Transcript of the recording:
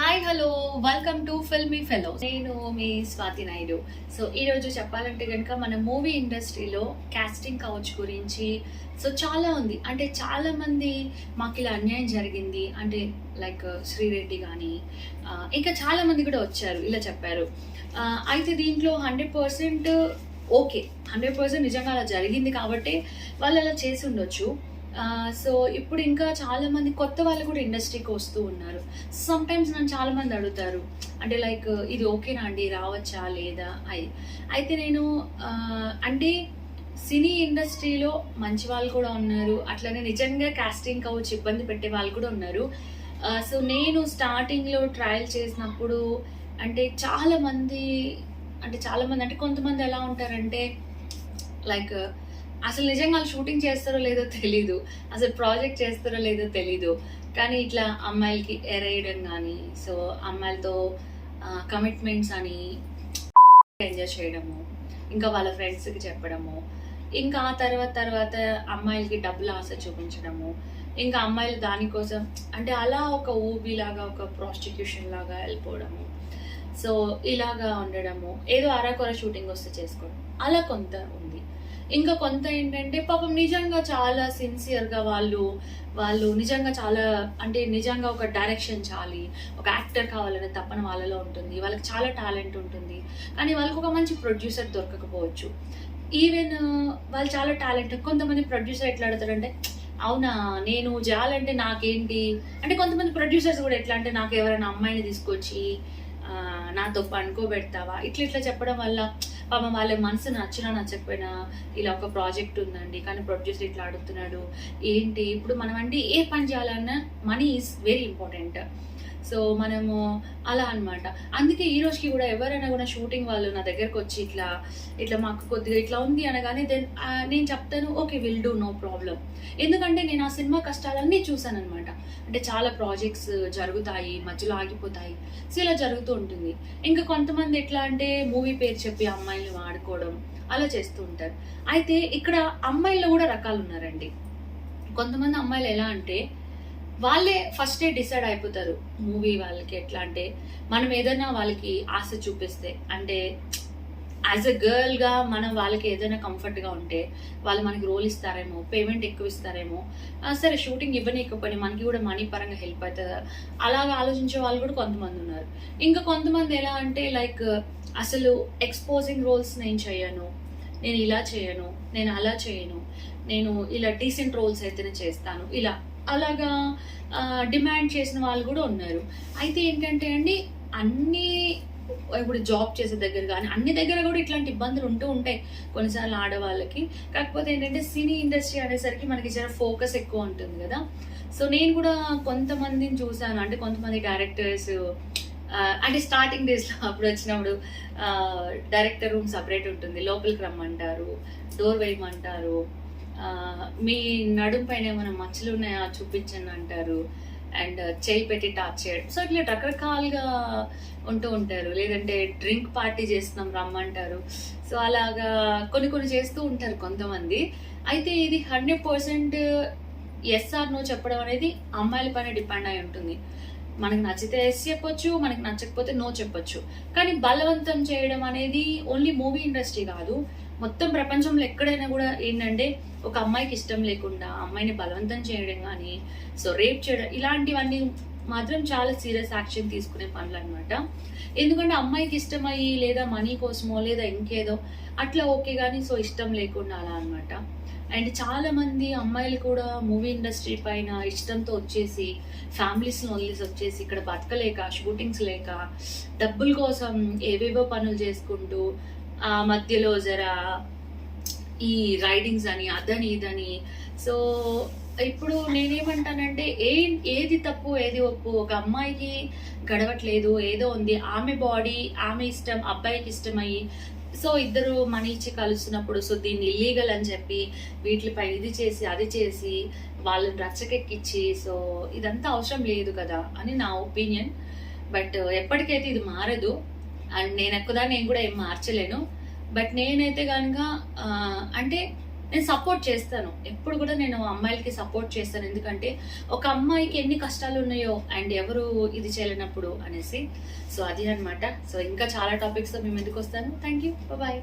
Hi hello welcome to filmy fellow నేను మీ Swathi Naidu. So ఈరోజు చెప్పాలంటే కనుక మన మూవీ ఇండస్ట్రీలో కాస్టింగ్ కౌచ్ గురించి సో చాలా ఉంది. అంటే చాలామంది మాకు ఇలా అన్యాయం జరిగింది. అంటే లైక్ uh, శ్రీరెడ్డి కానీ uh, ఇంకా చాలామంది కూడా వచ్చారు. ఇలా చెప్పారు. Uh, అయితే దీంట్లో hundred percent okay hundred percent నిజంగా అలా జరిగింది కాబట్టి వాళ్ళు అలా చేసి ఉండొచ్చు. సో ఇప్పుడు ఇంకా చాలామంది కొత్త వాళ్ళు కూడా ఇండస్ట్రీకి వస్తూ ఉన్నారు. సమ్ టైమ్స్ నన్ను చాలామంది అడుగుతారు. అంటే లైక్ ఇది ఓకేనా అండి? రావచ్చా? లేదా? అయి అయితే నేను అంటే సినీ ఇండస్ట్రీలో మంచి వాళ్ళు కూడా ఉన్నారు. అట్లనే నిజంగా కాస్టింగ్ కౌచ్ ఇబ్బంది పెట్టే వాళ్ళు కూడా ఉన్నారు. సో నేను స్టార్టింగ్లో ట్రయల్ చేసినప్పుడు అంటే చాలామంది అంటే చాలామంది అంటే కొంతమంది ఎలా ఉంటారంటే లైక్ అసలు నిజంగా వాళ్ళు షూటింగ్ చేస్తారో లేదో తెలీదు. అసలు ప్రాజెక్ట్ చేస్తారో లేదో తెలీదు. కానీ ఇట్లా అమ్మాయిలకి ఎరేయడం కానీ సో అమ్మాయిలతో కమిట్మెంట్స్ అని ఎంజాయ్ చేయడము ఇంకా వాళ్ళ ఫ్రెండ్స్కి చెప్పడము ఇంకా ఆ తర్వాత తర్వాత అమ్మాయిలకి డబ్బులు ఆశ చూపించడము ఇంకా అమ్మాయిలు దానికోసం అంటే అలా ఒక ఊబిలాగా ఒక ప్రాస్టిట్యూషన్ లాగా వెళ్ళిపోవడము. సో ఇలాగా ఉండడము. ఏదో అరాకొర షూటింగ్ వస్తే చేసుకోవడం. అలా కొంత ఉంది. ఇంకా కొంత ఏంటంటే పాపం నిజంగా చాలా సిన్సియర్గా వాళ్ళు వాళ్ళు నిజంగా చాలా అంటే నిజంగా ఒక డైరెక్షన్ చాలి ఒక యాక్టర్ కావాలనే తప్పన వాళ్ళలో ఉంటుంది. వాళ్ళకి చాలా టాలెంట్ ఉంటుంది. కానీ వాళ్ళకి ఒక మంచి ప్రొడ్యూసర్ దొరకకపోవచ్చు. ఈవెన్ వాళ్ళు చాలా టాలెంట్ కొంతమంది ప్రొడ్యూసర్ ఎట్లా ఆడతారంటే అవునా నేను చేయాలంటే నాకేంటి? అంటే కొంతమంది ప్రొడ్యూసర్స్ కూడా ఎట్లా అంటే నాకు ఎవరైనా అమ్మాయిని తీసుకొచ్చి నాతో పనుకోబెడతావా ఇట్లా ఇట్లా చెప్పడం వల్ల పాపం వాళ్ళ మనసు నచ్చినా నచ్చకపోయినా ఇలా ఒక ప్రాజెక్ట్ ఉందండి కానీ ప్రొడ్యూసర్ ఇట్లా అడుగుతున్నాడు ఏంటి? ఇప్పుడు మనం అంటే ఏ పని చేయాలన్నా money is very important. So మనము అలా అనమాట అందుకే ఈ రోజుకి కూడా ఎవరైనా కూడా షూటింగ్ వాళ్ళు నా దగ్గరకు వచ్చి ఇట్లా ఇట్లా మాకు కొద్దిగా ఇట్లా ఉంది అనగానే దెన్ నేను చెప్తాను okay will do no problem ఎందుకంటే నేను ఆ సినిమా కష్టాలన్నీ చూసాను అనమాట అంటే చాలా ప్రాజెక్ట్స్ జరుగుతాయి మధ్యలో ఆగిపోతాయి. సో ఇలా జరుగుతూ ఉంటుంది. ఇంకా కొంతమంది ఎట్లా అంటే మూవీ పేరు చెప్పి అమ్మాయి అమ్మాయిలు వాడుకోవడం అలా చేస్తూ ఉంటారు. అయితే ఇక్కడ అమ్మాయిల్లో కూడా రకాలు ఉన్నారండి. కొంతమంది అమ్మాయిలు ఎలా అంటే వాళ్ళే ఫస్టే డిసైడ్ అయిపోతారు. మూవీ వాళ్ళకి ఎట్లా అంటే మనం ఏదైనా వాళ్ళకి ఆశ చూపిస్తే అంటే యాజ్ ఎ గర్ల్గా మనం వాళ్ళకి ఏదైనా కంఫర్ట్గా ఉంటే వాళ్ళు మనకి రోల్ ఇస్తారేమో పేమెంట్ ఎక్కువ ఇస్తారేమో సరే షూటింగ్ ఇవ్వనీకపోయినా మనకి కూడా మనీ పరంగా హెల్ప్ అవుతుంది అలాగా ఆలోచించే వాళ్ళు కూడా కొంతమంది ఉన్నారు. ఇంకా కొంతమంది ఎలా అంటే లైక్ అసలు ఎక్స్పోజింగ్ రోల్స్ నేను చేయను నేను ఇలా చేయను నేను అలా చేయను నేను ఇలా డీసెంట్ రోల్స్ అయితేనే చేస్తాను ఇలా. అలాగా డిమాండ్ చేసిన వాళ్ళు కూడా ఉన్నారు. అయితే ఏంటంటే అండి అన్నీ ఇప్పుడు జాబ్ చేసే దగ్గర కానీ అన్ని దగ్గర కూడా ఇట్లాంటి ఇబ్బందులు ఉంటూ ఉంటాయి కొన్నిసార్లు ఆడవాళ్ళకి. కాకపోతే ఏంటంటే సినీ ఇండస్ట్రీ అనేసరికి మనకి చాలా ఫోకస్ ఎక్కువ ఉంటుంది కదా. సో నేను కూడా కొంతమందిని చూసాను. అంటే కొంతమంది డైరెక్టర్స్ అంటే స్టార్టింగ్ డేస్లో అప్పుడు వచ్చినప్పుడు డైరెక్టర్ రూమ్ సపరేట్ ఉంటుంది. లోపలికి రమ్మంటారు డోర్ వేయమంటారు. మీ నడుం పైన ఏమైనా మచ్చలు ఉన్నాయా చూపించండి అంటారు. అండ్ చేయి పెట్టి టాచ్ చేయడం. సో ఇట్లా రకరకాలుగా ఉంటూ ఉంటారు. లేదంటే డ్రింక్ పార్టీ చేస్తున్నాం రమ్మంటారు. సో అలాగా కొన్ని కొన్ని చేస్తూ ఉంటారు కొంతమంది. అయితే ఇది హండ్రెడ్ పర్సెంట్ ఎస్ఆర్ నో చెప్పడం అనేది అమ్మాయిల పైన డిపెండ్ అయి ఉంటుంది. మనకి నచ్చితే ఎస్ చెప్పొచ్చు మనకి నచ్చకపోతే నో చెప్పొచ్చు. కానీ బలవంతం చేయడం అనేది ఓన్లీ మూవీ ఇండస్ట్రీ కాదు. మొత్తం ప్రపంచంలో ఎక్కడైనా కూడా ఏంటంటే ఒక అమ్మాయికి ఇష్టం లేకుండా అమ్మాయిని బలవంతం చేయడం కానీ సో రేప్ చేయడం ఇలాంటివన్నీ మాత్రం చాలా సీరియస్ యాక్షన్ తీసుకునే పనులు అనమాట ఎందుకంటే అమ్మాయికి ఇష్టమయ్యి లేదా మనీ కోసమో లేదా ఇంకేదో అట్లా ఓకే కానీ సో ఇష్టం లేకుండా అలా అనమాట అండ్ చాలా మంది అమ్మాయిలు కూడా మూవీ ఇండస్ట్రీ పైన ఇష్టంతో వచ్చేసి ఫ్యామిలీస్ని వదిలేసి వచ్చేసి ఇక్కడ బతకలేక షూటింగ్స్ లేక డబ్బుల కోసం ఏవేవో పనులు చేసుకుంటూ ఆ మధ్యలో జరా ఈ రైడింగ్స్ అని అదని ఇదని. సో ఇప్పుడు నేనేమంటానంటే ఏ ఏది తప్పు ఏది ఒప్పు ఒక అమ్మాయికి గడవట్లేదు ఏదో ఉంది ఆమె బాడీ ఆమె ఇష్టం అబ్బాయికి ఇష్టమయ్యి సో ఇద్దరు మనీ ఇచ్చి కలుస్తున్నప్పుడు సో దీన్ని ఇల్లీగల్ అని చెప్పి వీటిపై ఇది చేసి అది చేసి వాళ్ళని రచ్చకెక్కిచ్చి సో ఇదంతా అవసరం లేదు కదా అని నా ఒపీనియన్. బట్ ఎప్పటికైతే ఇది మారదు అండ్ నేను ఎక్కువదా నేను కూడా ఏం మార్చలేను. బట్ నేనైతే కనుక అంటే నేను సపోర్ట్ చేస్తాను. ఎప్పుడు కూడా నేను అమ్మాయిలకి సపోర్ట్ చేస్తాను. ఎందుకంటే ఒక అమ్మాయికి ఎన్ని కష్టాలు ఉన్నాయో అండ్ ఎవరు ఇది చేయలేనప్పుడు అనేసి. సో అది అనమాట సో ఇంకా చాలా టాపిక్స్ మేము ఎందుకు వస్తాను. Thank you bye